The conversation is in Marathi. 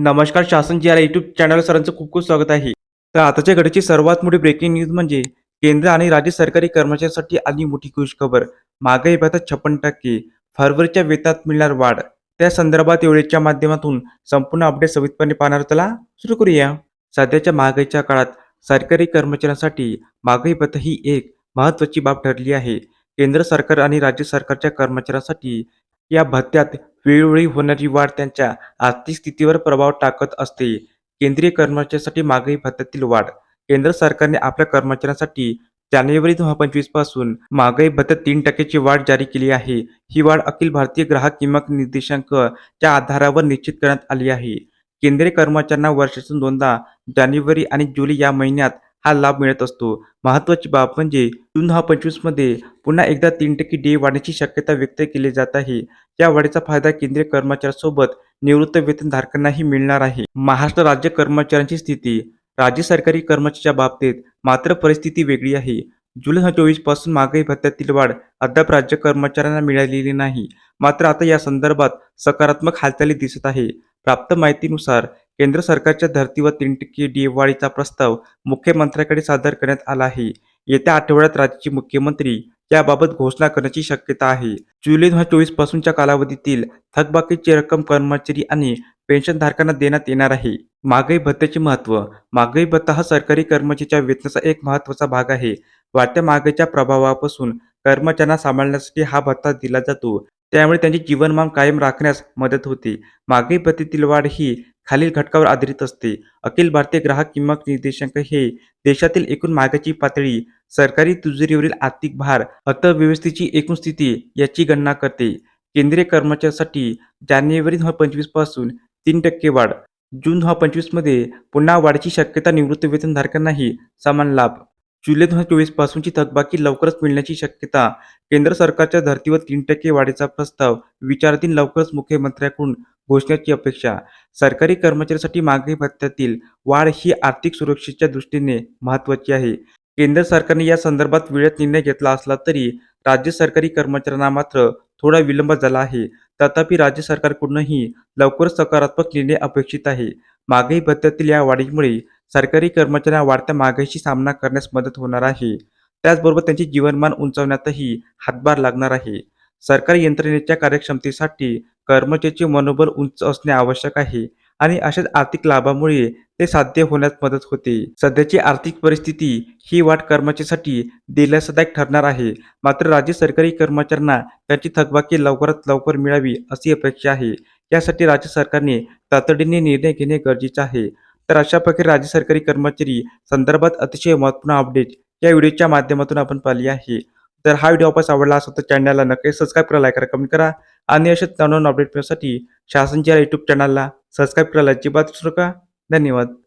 नमस्कार शासन जी आर यूट्यूब चॅनल सरांचं खूप खूप स्वागत आहे. तर आताच्या घडीची सर्वात मोठी ब्रेकिंग न्यूज म्हणजे केंद्र आणि राज्य सरकारी कर्मचाऱ्यांसाठी आली मोठी खुशखबर महागाई भत्ता छप्पन टक्के फरवरीच्या वेतात मिळणार वाढ. त्या संदर्भात एवढेच्या माध्यमातून संपूर्ण अपडेट सविस्तरपणे पाहणार चला सुरू करूया. सध्याच्या महागाईच्या काळात सरकारी कर्मचाऱ्यांसाठी महागाई भत्ता ही एक महत्त्वाची बाब ठरली आहे. केंद्र सरकार आणि राज्य सरकारच्या कर्मचाऱ्यांसाठी या भत्त्यात वेळोवेळी होणारी वाढ त्यांच्या आर्थिक स्थितीवर प्रभाव टाकत असते. केंद्रीय कर्मचाऱ्यांसाठी मागणी भत्त्यातील वाढ केंद्र सरकारने आपल्या कर्मचाऱ्यांसाठी जानेवारी दोन हजार पंचवीसपासून महागाई भत्त्यात तीन टक्क्याची वाढ जारी केली आहे. ही वाढ अखिल भारतीय ग्राहक किंमत निर्देशांक च्या आधारावर निश्चित करण्यात आली आहे. केंद्रीय कर्मचाऱ्यांना वर्षातून दोनदा जानेवारी आणि जुलै या महिन्यात हा लाभ मिळत असतो. महत्वाची बाब म्हणजे जून हा हजार पंचवीसमध्ये पुन्हा एकदा तीन टक्के डी वाढण्याची शक्यता व्यक्त केली जात आहे. या वाढीचा फायदा केंद्रीय कर्मचाऱ्यांसोबत निवृत्त वेतनधारकांनाही मिळणार आहे. महाराष्ट्र राज्य कर्मचाऱ्यांची स्थिती. राज्य सरकारी कर्मचाऱ्यांच्या बाबतीत मात्र परिस्थिती वेगळी आहे. जुलै हजार चोवीसपासून महागाई भत्त्यातील वाढ अद्याप राज्य कर्मचाऱ्यांना मिळालेली नाही. मात्र आता या संदर्भात सकारात्मक हालचाली दिसत आहे. प्राप्त माहितीनुसार केंद्र सरकारच्या धर्तीवर तीन टक्के दिवाळीचा प्रस्ताव मुख्यमंत्र्यांकडे सादर करण्यात आला आहे. येत्या आठवड्यात राज्याचे मुख्यमंत्री याबाबत घोषणा करण्याची शक्यता आहे. जुलै दोन हजार चोवीस पासूनच्या कालावधीतील थकबाकीची रक्कम कर्मचारी आणि पेन्शनधारकांना देण्यात येणार आहे. महागाई भत्त्याचे महत्त्व. महागाई भत्ता हा सरकारी कर्मचाऱ्याच्या वेतनाचा एक महत्त्वाचा भाग आहे. वाढत्या महागाईच्या प्रभावापासून कर्मचाऱ्यांना सांभाळण्यासाठी हा भत्ता दिला जातो. त्यामुळे त्यांचे जीवनमान कायम राखण्यास मदत होते. महागाई भत्तेतील वाढ ही खालील घटकावर आधारित असते. अखिल भारतीय ग्राहक किंमत निर्देशांक हे देशातील एकूण मागाची पातळी सरकारी तिजोरीवरील आर्थिक भार अर्थव्यवस्थेची एकूण स्थिती याची गणना करते. केंद्रीय कर्मचाऱ्यांसाठी जानेवारी दोन हजार पंचवीसपासून तीन टक्के वाढ. जून दोन हजार पंचवीसमध्ये पुन्हा वाढीची शक्यता निवृत्त वेतनधारकांनाही समान लाभ. जुलै दोन हजार चोवीस पासूनची थकबाकी लवकरच मिळण्याची शक्यता. केंद्र सरकारच्या धर्तीवर तीन टक्के वाढीचा प्रस्ताव विचाराधीन लवकरच मुख्यमंत्र्यांकडून घोषण्याची अपेक्षा. सरकारी कर्मचाऱ्यांसाठी मागणी भत्त्यातील वाढ ही आर्थिक सुरक्षेच्या दृष्टीने महत्त्वाची आहे. केंद्र सरकारने या संदर्भात वेळेत निर्णय घेतला असला तरी राज्य सरकारी कर्मचाऱ्यांना मात्र थोडा विलंब झाला आहे. तथापि राज्य सरकारकडूनही लवकरच सकारात्मक निर्णय अपेक्षित आहे. महागाई भत्त्यातील या वाढीमुळे सरकारी कर्मचाऱ्यांना वाढत्या महागाईशी सामना करण्यास मदत होणार आहे. त्याचबरोबर त्यांचे जीवनमान उंचावण्यातही हातभार लागणार आहे. सरकारी यंत्रणेच्या कार्यक्षमतेसाठी कर्मचाऱ्याचे मनोबल उंच असणे आवश्यक आहे. आणि अशाच आर्थिक लाभामुळे ते साध्य होण्यास मदत होते. सध्याची आर्थिक परिस्थिती ही वाट कर्मचाऱ्यांसाठी दिलासादायक ठरणार आहे. मात्र राज्य सरकारी कर्मचाऱ्यांना त्यांची थकबाकी लवकरात लवकर मिळावी अशी अपेक्षा आहे. यासाठी राज्य सरकारने तातडीने निर्णय घेणे गरजेचे आहे. तर अशा प्रकारे राज्य सरकारी कर्मचारी संदर्भात अतिशय महत्त्वपूर्ण अपडेट या व्हिडिओच्या माध्यमातून आपण पाहिली आहे. तर हा व्हिडिओ आपण आवडला असेल तर चॅनलला नक्की सबस्क्राईब करा लाईक करा कमेंट करा. आणि अशाच नवनवीन अपडेट मिळण्यासाठी शासनच्या यूट्यूब चॅनलला सबस्क्राईब करायला अजिबात विसरू नका. धन्यवाद.